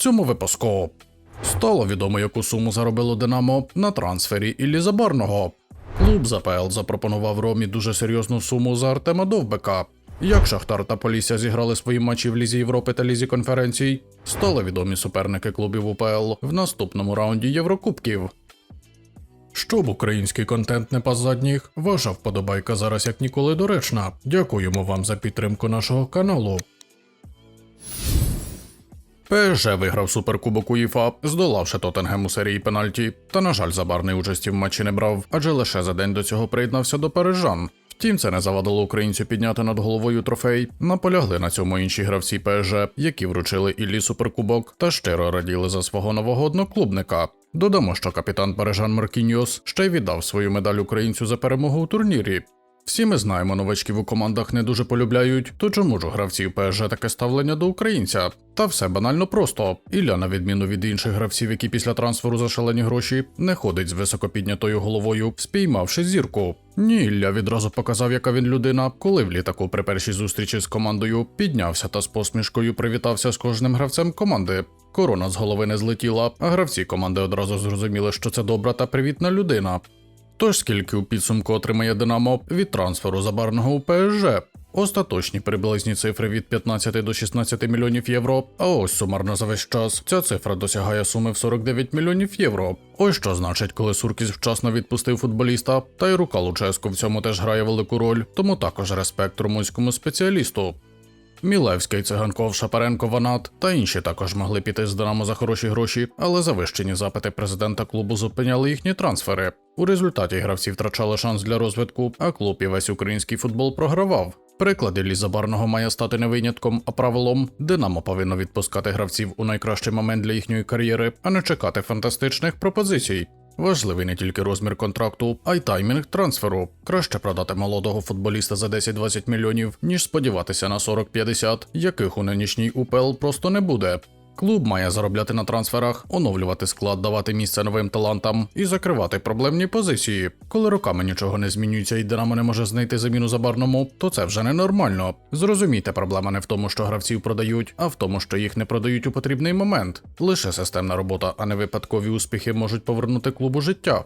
цьому випуску. Стало відомо, яку суму заробило Динамо на трансфері Іллі Забарного. Клуб з АПЛ запропонував Ромі дуже серйозну суму за Артема Довбека. Як Шахтар та Полісся зіграли свої матчі в Лізі Європи та Лізі конференцій, стали відомі суперники клубів УПЛ в наступному раунді Єврокубків. Щоб український контент не пас задніх, ваша вподобайка зараз як ніколи доречна. Дякуємо вам за підтримку нашого каналу. ПСЖ виграв суперкубок УЄФА, здолавши Тоттенгем у серії пенальті, та, на жаль, забарний участі в матчі не брав, адже лише за день до цього приєднався до парижан. Втім, це не завадило українцю підняти над головою трофей. Наполягли на цьому інші гравці ПСЖ, які вручили Іллі суперкубок та щиро раділи за свого нового одноклубника. Додамо, що капітан парижан Маркіньос ще й віддав свою медаль українцю за перемогу у турнірі. Всі ми знаємо, новачків у командах не дуже полюбляють, то чому ж у гравців ПСЖ таке ставлення до українця? Та все банально просто. Ілля, на відміну від інших гравців, які після трансферу за шалені гроші, не ходить з високо піднятою головою, спіймавши зірку. Ні, Ілля відразу показав, яка він людина, коли в літаку при першій зустрічі з командою піднявся та з посмішкою привітався з кожним гравцем команди. Корона з голови не злетіла, а гравці команди одразу зрозуміли, що це добра та привітна людина. Тож скільки у підсумку отримає Динамо від трансферу забарного у ПСЖ? Остаточні приблизні цифри від 15 до 16 мільйонів євро. А ось сумарно за весь час ця цифра досягає суми в 49 мільйонів євро. Ось що значить, коли Суркіс вчасно відпустив футболіста, та й рука Луческу в цьому теж грає велику роль, тому також респект румунському спеціалісту. Мілевський, Циганков, Шапаренко, Ванат та інші також могли піти з Динамо за хороші гроші, але завищені запити президента клубу зупиняли їхні трансфери. У результаті гравці втрачали шанс для розвитку, а клуб і весь український футбол програвав. Приклад Іллі Забарного має стати не винятком, а правилом. Динамо повинно відпускати гравців у найкращий момент для їхньої кар'єри, а не чекати фантастичних пропозицій. Важливий не тільки розмір контракту, а й таймінг трансферу. Краще продати молодого футболіста за 10-20 мільйонів, ніж сподіватися на 40-50, яких у нинішній УПЛ просто не буде. Клуб має заробляти на трансферах, оновлювати склад, давати місце новим талантам і закривати проблемні позиції. Коли роками нічого не змінюється і Динамо не може знайти заміну забарному, то це вже ненормально. Зрозумійте, проблема не в тому, що гравців продають, а в тому, що їх не продають у потрібний момент. Лише системна робота, а не випадкові успіхи можуть повернути клубу життя.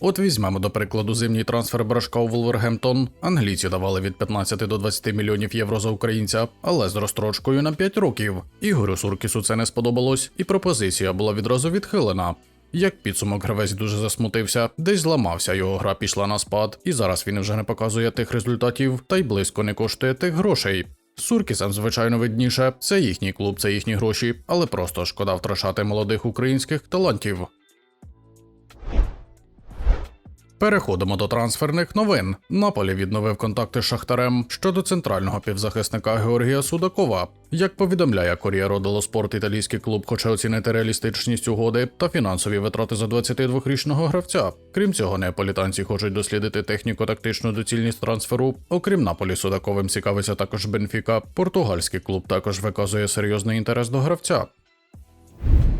От візьмемо до прикладу зимній трансфер Брашка у Волвергемптон. Англійці давали від 15 до 20 мільйонів євро за українця, але з розстрочкою на 5 років. Ігорю Суркісу це не сподобалось, і пропозиція була відразу відхилена. Як підсумок гравець дуже засмутився, десь зламався, його гра пішла на спад, і зараз він вже не показує тих результатів, та й близько не коштує тих грошей. Суркісам, звичайно, видніше, це їхній клуб, це їхні гроші, але просто шкода втрачати молодих українських талантів. Переходимо до трансферних новин. Наполі відновив контакти з Шахтарем щодо центрального півзахисника Георгія Судакова. Як повідомляє Кор'єро дело Спорт, італійський клуб хоче оцінити реалістичність угоди та фінансові витрати за 22-річного гравця. Крім цього, неаполітанці хочуть дослідити техніко-тактичну доцільність трансферу. Окрім Наполі, Судаковим цікавиться також Бенфіка. Португальський клуб також виказує серйозний інтерес до гравця.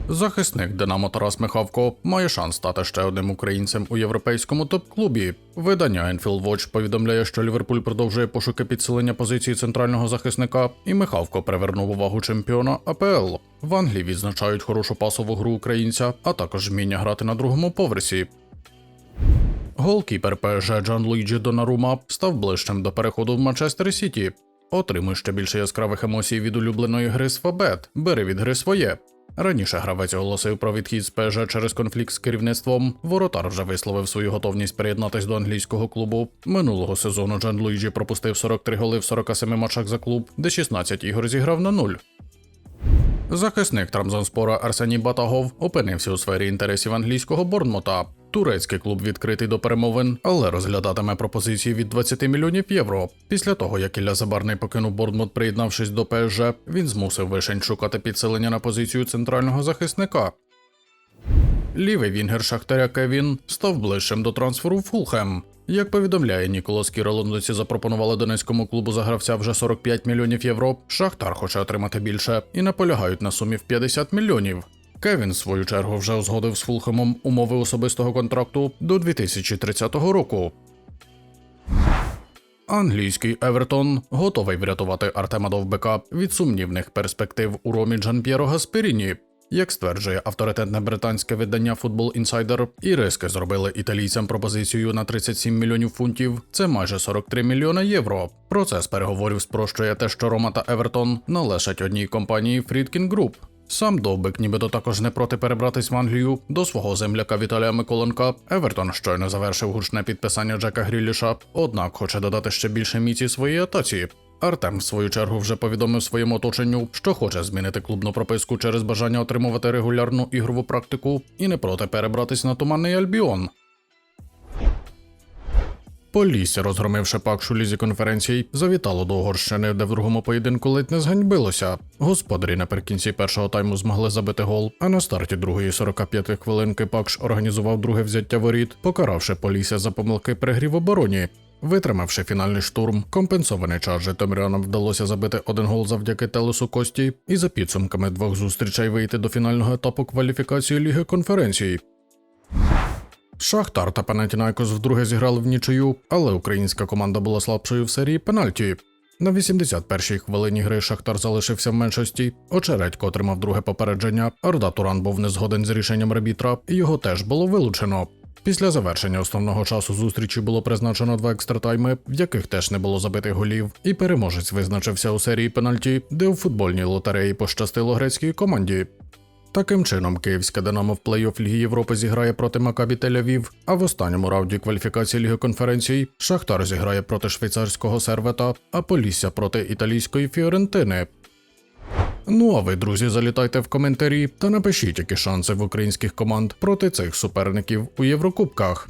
Захисник Динамо Тарас Михавко має шанс стати ще одним українцем у європейському топ-клубі. Видання Enfield Watch повідомляє, що Ліверпуль продовжує пошуки підсилення позиції центрального захисника, і Михавко привернув увагу чемпіона АПЛ. В Англії відзначають хорошу пасову гру українця, а також вміння грати на другому поверсі. Голкіпер ПСЖ Джан Луїджі Донарума став ближчим до переходу в Манчестер Сіті. Отримуй ще більше яскравих емоцій від улюбленої гри з Фабет. Бери від гри своє. Раніше гравець оголосив про відхід з ПЖ через конфлікт з керівництвом. Воротар вже висловив свою готовність приєднатись до англійського клубу. Минулого сезону Джан Луїджі пропустив 43 голи в 47 матчах за клуб, де 16 ігор зіграв на нуль. Захисник Трамзонспора Арсеній Батагов опинився у сфері інтересів англійського Борнмута. Турецький клуб відкритий до перемовин, але розглядатиме пропозиції від 20 мільйонів євро. Після того, як Ілля Забарний покинув Борнмут, приєднавшись до ПСЖ, він змусив вишень шукати підсилення на позицію центрального захисника. Лівий вінгер Шахтаря Кевін став ближчим до трансферу в Фулхем. Як повідомляє Ніколас Кіра, запропонували донецькому клубу за гравця вже 45 мільйонів євро. Шахтар хоче отримати більше і наполягають на сумі в 50 мільйонів. Кевін, в свою чергу, вже узгодив з Фулхемом умови особистого контракту до 2030 року. Англійський Евертон готовий врятувати Артема Довбека від сумнівних перспектив у ромі Джанп'єро Гасперіні. Як стверджує авторитетне британське видання Football Insider, іриски зробили італійцям пропозицію на 37 мільйонів фунтів. Це майже 43 мільйона євро. Процес переговорів спрощує те, що Рома та Евертон належать одній компанії Friedkin Group. Сам Довбик нібито також не проти перебратись в Англію до свого земляка Віталія Миколенка. Евертон щойно завершив гучне підписання Джека Гріліша, однак хоче додати ще більше міці своїй атаці. Артем, в свою чергу, вже повідомив своєму оточенню, що хоче змінити клубну прописку через бажання отримувати регулярну ігрову практику і не проти перебратись на туманний Альбіон. Полісся, розгромивши пакшу лізі конференцій, завітало до Угорщини, де в другому поєдинку ледь не зганьбилося. Господарі наприкінці першого тайму змогли забити гол, а на старті другої 45 хвилинки Пакш організував друге взяття воріт, покаравши Полісся за помилки в обороні. Витримавши фінальний штурм, компенсований час Житомирянам вдалося забити один гол завдяки Телесу Кості і за підсумками двох зустрічей вийти до фінального етапу кваліфікації Ліги конференцій. Шахтар та Панатінайкос вдруге зіграли в нічию, але українська команда була слабшою в серії пенальті. На 81-й хвилині гри Шахтар залишився в меншості. Очередько отримав друге попередження. Арда Туран був не згоден з рішенням арбітра, і його теж було вилучено. Після завершення основного часу зустрічі було призначено два екстратайми, в яких теж не було забитих голів, і переможець визначився у серії пенальті, де у футбольній лотереї пощастило грецькій команді. Таким чином, київська Динамо в плей-офф Ліги Європи зіграє проти Макабі Тель-Авів, а в останньому раунді кваліфікації Ліги конференцій Шахтар зіграє проти швейцарського сервета, а Полісся проти італійської Фіорентини. Ну а ви, друзі, залітайте в коментарі та напишіть, які шанси в українських команд проти цих суперників у Єврокубках.